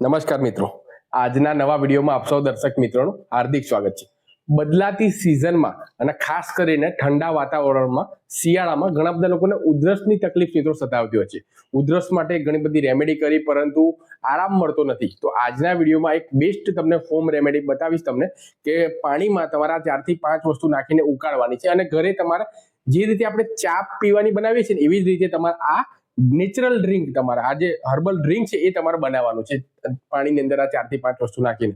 નમસ્કાર મિત્રો. આજના નવા વિડીયોમાં આપ સૌ દર્શક મિત્રોનું હાર્દિક સ્વાગત છે. બદલાતી સિઝનમાં અને ખાસ કરીને ઠંડા વાતાવરણમાં શિયાળામાં ઘણા બધા લોકોને ઉધરસની તકલીફ મિત્રો સતાવતી હોય છે. ઉધરસ માટે ઘણી બધી રેમેડી કરી પરંતુ આરામ મળતો નથી. તો આજના વિડીયોમાં એક બેસ્ટ તમને હોમ રેમેડી બતાવીશ તમને કે પાણીમાં તમારા ચારથી પાંચ વસ્તુ નાખીને ઉકાળવાની છે અને ઘરે તમારે જે રીતે આપણે ચા પીવાની બનાવીએ છીએ એવી જ રીતે તમારે આ નેચરલ ડ્રિંક તમારા. આ જે હર્બલ ડ્રિંક છે એ તમારે બનાવવાનું છે. પાણીની અંદર આ ચારથી પાંચ વસ્તુ નાખીને.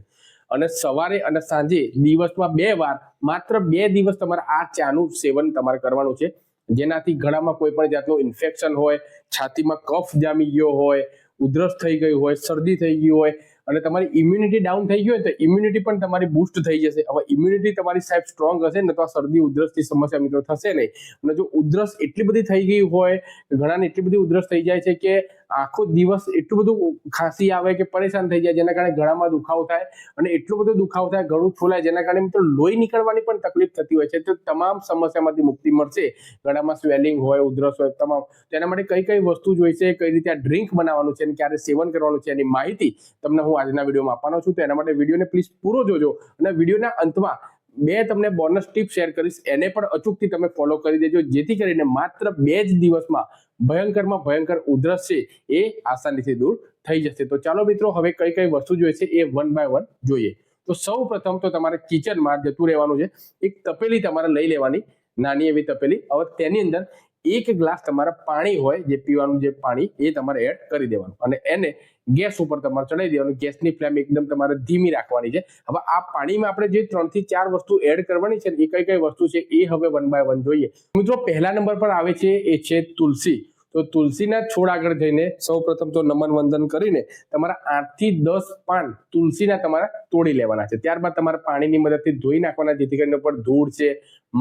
અને સવારે અને સાંજે દિવસમાં બે વાર, માત્ર બે દિવસ તમારે આ ચાનું સેવન તમારે કરવાનું છે. જેનાથી ગળામાં કોઈ પણ જાતનું ઇન્ફેક્શન હોય, છાતીમાં કફ જામી ગયો હોય, ઉધરસ થઈ ગઈ હોય, શરદી થઈ ગઈ હોય અને તમારી ઇમ્યુનિટી ડાઉન થઈ ગઈ હોય તો ઇમ્યુનિટી પણ તમારી બૂસ્ટ થઈ જશે. હવે ઇમ્યુનિટી તમારી સાહેબ સ્ટ્રોંગ હશે ને તો આ શરદી ઉધરસની સમસ્યા મિત્રો થશે નહીં. અને જો ઉધરસ એટલી બધી થઈ ગઈ હોય, ઘણાને એટલી બધી ઉધરસ થઈ જાય છે કે આખો દિવસ એટલું બધું ખાંસી આવે કે પરેશાન થઈ જાય, જેના કારણે ગળામાં દુખાવો થાય અને એટલો બધો દુખાવો થાય, ગળું ફૂલાય, જેના કારણે મિત્રો લોહી નીકળવાની પણ તકલીફ થતી હોય છે. તો તમામ સમસ્યામાંથી મુક્તિ મળશે. ગળામાં સ્વેલિંગ હોય, ઉધરસ હોય, તમામ. તેના માટે કઈ કઈ વસ્તુ જોઈશે, કઈ રીતે આ ડ્રિંક બનાવવાનું છે અને ક્યારે સેવન કરવાનું છે એની માહિતી તમને હું આજના વિડીયોમાં આપવાનો છું. તો એના માટે વિડીયોને પ્લીઝ પૂરો જોજો અને વિડીયોના અંતમાં બે તમને બોનસ ટીપ શેર કરીશ. એને પણ અચૂકથી તમે ફોલો કરી દેજો. જેથી કરીને માત્ર બે જ દિવસમાં ભયંકરમાં ભયંકર ઉધરસ છે એ આસાનીથી દૂર થઈ જશે. તો ચાલો મિત્રો, હવે કઈ કઈ વસ્તુ જોઈએ છે એ વન બાય વન જોઈએ. તો સૌ પ્રથમ તો તમારે કિચનમાં જતું રહેવાનું છે. એક તપેલી તમારે લઈ લેવાની, નાની એવી તપેલી. હવે તેની અંદર એક ગ્લાસ તમારા પાણી હોય, જે પીવાનું જે પાણી, એ તમારે એડ કરી દેવાનું. અને એને ગેસ ઉપર તમારે ચડાવી દેવાનું. ગેસની ફ્લેમ એકદમ તમારે ધીમી રાખવાની છે. હવે આ પાણીમાં આપણે જે ત્રણથી ચાર વસ્તુ એડ કરવાની છે એ કઈ કઈ વસ્તુ છે, એ હવે વન બાય વન જોઈએ. મિત્રો, પહેલા નંબર પર આવે છે, એ છે તુલસી. તો તુલસીના છોડ આગળ જઈને સૌ પ્રથમ તો નમન વંદન કરીને તમારા આઠથી દસ પાન તુલસીના તમારા તોડી લેવાના છે. ત્યારબાદ તમારે પાણીની મદદથી ધોઈ નાખવાના, જેથી કરીને ઉપર ધૂળ છે,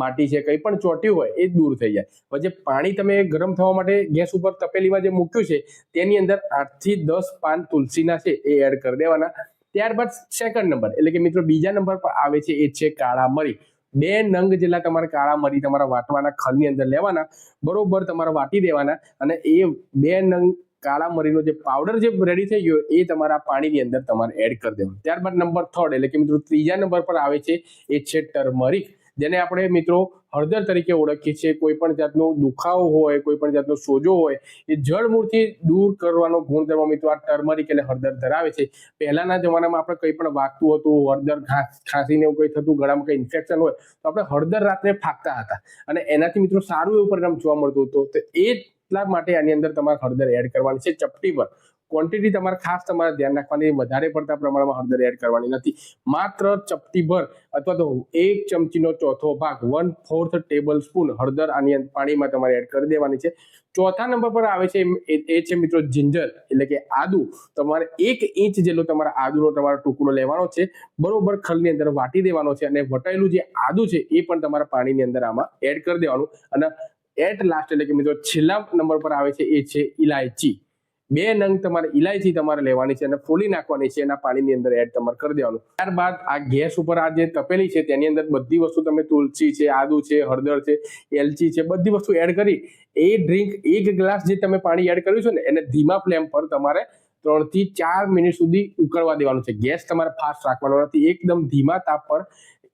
માટી છે, કંઈ પણ ચોટ્યું હોય એ દૂર થઈ જાય. પછી પાણી તમે ગરમ થવા માટે ગેસ ઉપર તપેલીમાં જે મૂક્યું છે, તેની અંદર આઠથી દસ પાન તુલસીના છે એ એડ કરી દેવાના. ત્યારબાદ સેકન્ડ નંબર એટલે કે મિત્રો બીજા નંબર પર આવે છે, એ છે કાળા મરી. બે નંગ જેટલા તમારે કાળા મરી તમારા વાટવાના ખલની અંદર લેવાના, બરોબર તમારે વાટી દેવાના અને એ બે નંગ કાળા મરીનો જે પાવડર જે રેડી થઈ ગયો એ તમારા પાણીની અંદર તમારે એડ કરી દેવાનું. ત્યારબાદ નંબર થર્ડ એટલે કે મિત્રો ત્રીજા નંબર પર આવે છે એ છે ટર્મરિક. જેને આપણે મિત્રો હળદર તરીકે ઓળખીએ છીએ. કોઈ પણ જાતનો દુખાવો હોય, કોઈ પણ જાતનો સોજો હોય, એ જળમૂળથી દૂર કરવાનો ગુણધર્મ મિત્રો આ ટર્મરિક એટલે હળદર ધરાવે છે. પહેલાના જમાનામાં આપણે કંઈ પણ વાગતું હતું, હળદર ખાંસીને એવું કંઈ થતું, ગળામાં કંઈ ઇન્ફેક્શન હોય, તો આપણે હળદર રાત્રે ફાંકતા હતા. અને એનાથી મિત્રો સારું એવું પરિણામ જોવા મળતું હતું. તો એટલા માટે આની અંદર તમારે હળદર એડ કરવાની છે. ચપટી પર. ક્વોન્ટિટી તમારે ખાસ તમારે ધ્યાન રાખવાની વધારે પડતા પ્રમાણમાં હળદર એડ કરવાની નથી. માત્ર ચપટી ભર અથવા તો એક ચમચીનો ચોથો ભાગ વન ફોર્થ ટેબલ સ્પૂન હળદર આની પાણીમાં તમારે એડ કરી દેવાની છે. ચોથા નંબર પર આવે છે, એ છે મિત્રો જિંજર એટલે કે આદુ. તમારે એક ઇંચ જેટલો તમારા આદુનો તમારો ટુકડો લેવાનો છે, બરોબર ખલની અંદર વાટી દેવાનો છે અને વટાયેલું જે આદુ છે, એ પણ તમારા પાણીની અંદર આમાં એડ કરી દેવાનું. અને એટ લાસ્ટ એટલે કે મિત્રો છેલ્લા નંબર પર આવે છે, એ છે ઇલાયચી બે નંગ તમારે ઇલાયચી તમારે લેવાની છે અને ફોલી નાખવાની છે, એના પાણીની અંદર એડ તમારે કરી દેવાનું. ત્યારબાદ આ ગેસ ઉપર આ જે તપેલી છે, તેની અંદર બધી વસ્તુ તમે તુલસી છે, આદુ છે, હળદર છે, એલચી છે, બધી વસ્તુ એડ કરી, એ ડ્રિંક એક ગ્લાસ જે તમે પાણી એડ કર્યું છે ને, એને ધીમા ફ્લેમ પર તમારે ત્રણથી ચાર મિનિટ સુધી ઉકળવા દેવાનું છે. ગેસ તમારે ફાસ્ટ રાખવાનો નથી, એકદમ ધીમા તાપ પર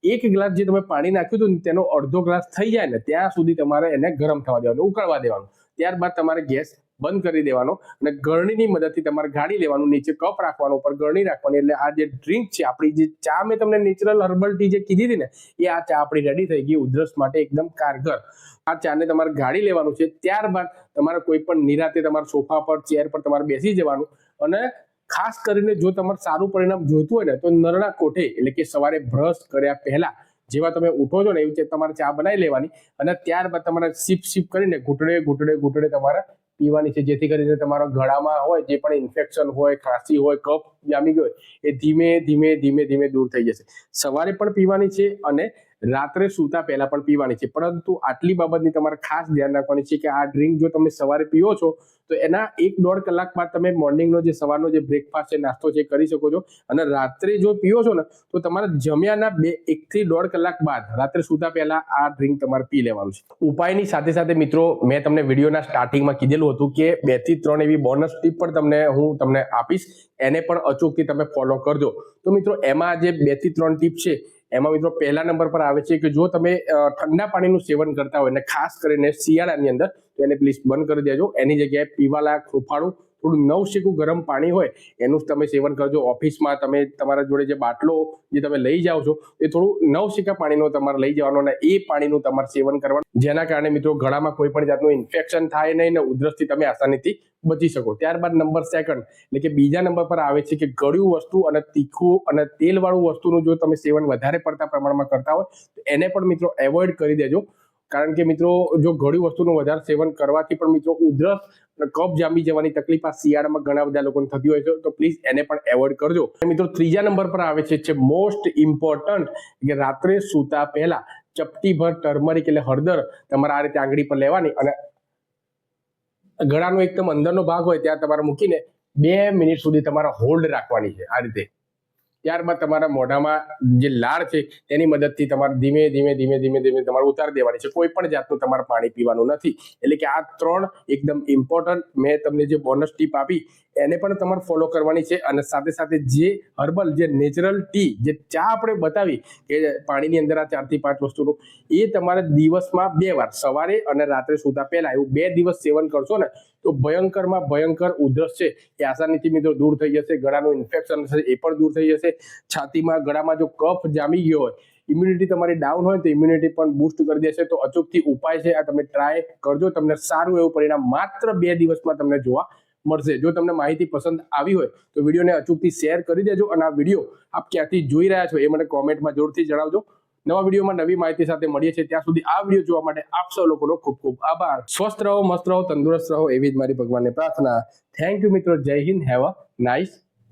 એક ગ્લાસ જે તમે પાણી નાખ્યું હતું તેનો અડધો ગ્લાસ થઈ જાય ને, ત્યાં સુધી તમારે એને ગરમ થવા દેવાનું, ઉકળવા દેવાનું. ત્યારબાદ તમારે ગેસ બંધ કરી દેવાનો અને ગળણીની મદદથી તમારે ગાળી લેવાનું, નીચે કપ રાખવાનો, ઉપર ગળણી રાખવાની. એટલે આ જે ડ્રિંક છે, આપણી જે ચા મેં તમને નેચરલ હર્બલ ટી જે કીધી હતી ને, એ આ ચા આપણી રેડી થઈ ગઈ ઉધરસ માટે એકદમ કારગર. આ ચાને તમારે ગાળી લેવાનું છે, ત્યારબાદ તમારે કોઈ પણ નિરાતે તમારા સોફા પર, ચેર પર તમારે બેસી જવાનું અને ખાસ કરીને જો તમારે સારું પરિણામ જોઈતું હોય ને, તો નરણા કોઠે, એટલે કે સવારે બ્રશ કર્યા પહેલા, જેવા તમે ઉઠો છો ને, એવી તમારે ચા બનાવી લેવાની અને ત્યારબાદ તમારે સીપ સીપ કરીને ઘૂંટડે ઘૂંટડે ઘૂંટડે તમારે પીવાની છે, જેથી કરીને તમારા ગળામાં હોય, જે પણ ઇન્ફેક્શન હોય, ખાંસી હોય, કફ જામી ગયો એ ધીમે ધીમે ધીમે ધીમે દૂર થઈ જશે. સવારે પણ પીવાની છે અને રાત્રે સૂતા પહેલા પણ પીવાની છે. પરંતુ આટલી બાબતની તમારે ખાસ ધ્યાન રાખવાની છે કે આ ડ્રિંક જો તમે સવારે પીવો છો, તો એના એક દોઢ કલાક બાદ તમે મોર્નિંગનો જે સવારનો જે બ્રેકફાસ્ટ છે, નાસ્તો છે કરી શકો છો. અને રાત્રે જો પીઓ છો ને, તો તમારે જમ્યાના બે એકથી દોઢ કલાક બાદ રાત્રે સૂતા પહેલા આ ડ્રિંક તમારે પી લેવાનું છે. ઉપાયની સાથે સાથે મિત્રો, મેં તમને વિડીયોના સ્ટાર્ટિંગમાં કીધેલું હતું કે બેથી ત્રણ એવી બોનસ ટીપ પણ તમને હું તમને આપીશ. એને પણ અચૂકથી તમે ફોલો કરજો. તો મિત્રો, એમાં જે બેથી ત્રણ ટીપ છે એમાં મિત્રો પહેલા નંબર પર આવે છે કે જો તમે ઠંડા પાણીનું સેવન કરતા હોય અને ખાસ કરીને શિયાળાની અંદર, તો એને પ્લીઝ બંધ કરી દેજો. એની જગ્યાએ પીવાલાયક હુંફાળું, થોડું નવ શેકું ગરમ પાણી હોય, એનું તમે સેવન કરજો. ઓફિસમાં તમે તમારા જોડે જે બાટલો જે તમે લઈ જાઓ છો, એ થોડું નવ શેકા પાણીનો તમારે લઈ જવાનો અને એ પાણીનું તમારે સેવન કરવાનું. જેના કારણે મિત્રો ગળામાં કોઈ પણ જાતનું ઇન્ફેક્શન થાય નહીં ને ઉધરસથી તમે આસાનીથી બચી શકો. ત્યારબાદ નંબર સેકન્ડ એટલે કે બીજા નંબર પર આવે છે કે ગળ્યું વસ્તુ અને તીખું અને તેલવાળું વસ્તુનું જો તમે સેવન વધારે પડતા પ્રમાણમાં કરતા હોય, તો એને પણ મિત્રો એવોઇડ કરી દેજો. કારણ કે મિત્રો, જો ગળ્યું વસ્તુનું વધારે સેવન કરવાથી પણ મિત્રો ઉધરસ કફ જામી જવાની તકલીફ આ શિયાળામાં ઘણા બધા લોકોને થતી હોય છે, તો પ્લીઝ એને પણ એવોઇડ કરજો. મિત્રો, ત્રીજા નંબર પર આવે છે મોસ્ટ ઇમ્પોર્ટન્ટ કે રાત્રે સૂતા પહેલા ચપટીભર ટર્મરિક એટલે હળદર તમારે આ રીતે આંગળી પર લેવાની અને ગળાનો એકદમ અંદરનો ભાગ હોય ત્યાં તમારે મૂકીને બે મિનિટ સુધી તમારે હોલ્ડ રાખવાની છે આ રીતે. ત્યારબાદ તમારા મોઢામાં જે લાળ છે તેની મદદથી તમારે ધીમે ધીમે ધીમે ધીમે ધીમે તમારે ઉતારી દેવાની છે. કોઈ પણ જાતનું તમારે પાણી પીવાનું નથી. એટલે કે આ ત્રણ એકદમ ઇમ્પોર્ટન્ટ મેં તમને જે બોનસ ટીપ આપી એને પણ તમારે ફોલો કરવાની છે અને સાથે સાથે જે હર્બલ જે નેચરલ ટી જે ચા આપણે બતાવી કે પાણીની અંદર આ ચારથી પાંચ વસ્તુનું, એ તમારે દિવસમાં બે વાર, સવારે અને રાત્રે સૂતા પહેલા, એવું બે દિવસ સેવન કરશો ને, તો ભયંકરમાં ભયંકર ઉધરસ છે. એ આસાનીથી મિત્રો દૂર થઈ જશે, ગળાનું ઇન્ફેક્શન છે એ પણ દૂર થઈ જશે. છાતીમાં, ગળામાં જો કફ જામી ગયો હોય ઇમ્યુનિટી તમારી ડાઉન હોય તો ઇમ્યુનિટી પણ બૂસ્ટ કરી દેશે. તો અચૂકથી ઉપાય છે, આ તમે ટ્રાય કરજો, તમને સારું એવું પરિણામ માત્ર બે દિવસમાં તમને જોવા મળશે. જો તમને માહિતી પસંદ આવી હોય, તો વિડીયોને અચૂકથી શેર કરી દેજો અને આ વીડિયો આપ ક્યાંથી જોઈ રહ્યા છો એ મને કોમેન્ટમાં જરૂરથી જણાવજો. નવા વિડીયોમાં નવી માહિતી સાથે મળીએ છીએ. ત્યાં સુધી આ વીડિયો જોવા માટે આપ સૌ લોકોનો ખૂબ ખૂબ આભાર. સ્વસ્થ રહો, મસ્ત રહો, તંદુરસ્ત રહો એવી જ મારી ભગવાનને પ્રાર્થના. થેન્ક યુ મિત્રો. જય હિન્દ. Have a nice